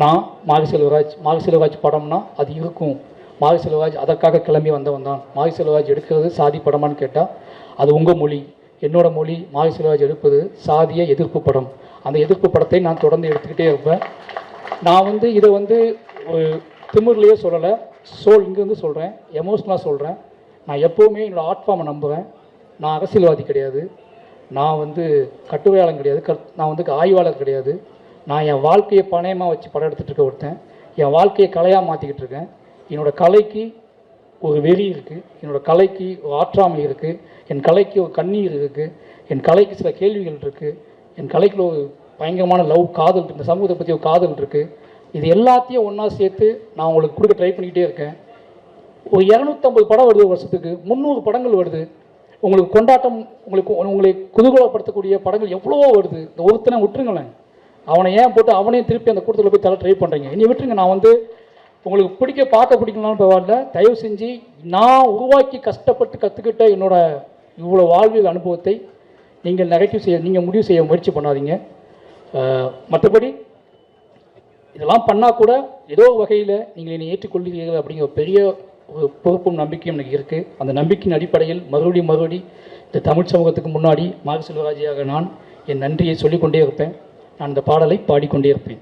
நான் மாகி செல்வராஜ் மாகி செல்வராஜ் படம்னா அது இருக்கும். மாகி செல்வராஜ் அதற்காக கிளம்பி வந்தவன் தான். மாகி செல்வராஜ் எடுக்கிறது சாதி படமான்னு கேட்டால் அது உங்கள் மொழி. என்னோடய மொழி மாகி செல்வராஜ் எடுப்பது சாதிய எதிர்ப்பு படம். அந்த எதிர்ப்பு படத்தை நான் தொடர்ந்து எடுத்துக்கிட்டே இருப்பேன். நான் வந்து இதை வந்து ஒரு திமிர்லேயே சொல்லலை சோல் இங்கேருந்து சொல்கிறேன் எமோஷ்னலாக சொல்கிறேன் நான் எப்போவுமே என்னோடய ஆர்ட் ஃபார்மை நம்புவேன். நான் அரசியல்வாதி கிடையாது. நான் வந்து கட்டுரையாளன் கிடையாது. கட் நான் வந்து ஆய்வாளர் கிடையாது. நான் என் வாழ்க்கையை பணயமாக வச்சு படம் எடுத்துகிட்டு இருக்க ஒருத்தன். என் வாழ்க்கையை கலையாக மாற்றிக்கிட்டு இருக்கேன். என்னோட கலைக்கு ஒரு வெறி இருக்குது என்னோடய கலைக்கு ஒரு ஆற்றாமை இருக்குது என் கலைக்கு ஒரு கண்ணீர் இருக்குது என் கலைக்கு சில கேள்விகள் இருக்குது என் கலைக்குள்ள ஒரு பயங்கரமான லவ் காதல் இந்த சமூகத்தை பற்றி ஒரு காதல் இருக்குது இது எல்லாத்தையும் ஒன்றா சேர்த்து நான் உங்களுக்கு கொடுக்க ட்ரை பண்ணிக்கிட்டே இருக்கேன். ஒரு இரநூத்தம்பது படம் வருது ஒரு வருஷத்துக்கு. முந்நூறு படங்கள் வருது. உங்களுக்கு கொண்டாட்டம் உங்களுக்கு உங்களை குதூகலப்படுத்தக்கூடிய படங்கள் எவ்வளவோ வருது. இந்த ஒருத்தனை விட்டுருங்களேன். அவனை ஏன் போட்டு அவனையும் திருப்பி அந்த கூட்டத்தில் போய் தர ட்ரை பண்ணுறீங்க இனி விட்டுருங்க நான் வந்து உங்களுக்கு பிடிக்க பார்க்க பிடிக்கலாம்னு பரவாயில்ல. தயவு செஞ்சு நான் உருவாக்கி கஷ்டப்பட்டு கற்றுக்கிட்ட என்னோட இவ்வளோ வாழ்வியல் அனுபவத்தை நீங்கள் நெகட்டிவ் செய்ய நீங்கள் முடிவு செய்ய முயற்சி பண்ணாதீங்க. மற்றபடி இதெல்லாம் பண்ணால் கூட ஏதோ வகையில் நீங்கள் என்னை ஏற்றுக்கொள்கிறீர்கள் அப்படிங்கிற பெரிய ஒரு பொறுப்பும் நம்பிக்கையும் எனக்கு இருக்குது அந்த நம்பிக்கையின் அடிப்படையில் மறுபடி மறுபடி இந்த தமிழ் சமூகத்துக்கு முன்னாடி மாரி செல்வராஜியாக நான் என் நன்றியை சொல்லிக்கொண்டே இருப்பேன். நான் இந்த பாடலை பாடிக்கொண்டே இருப்பேன்.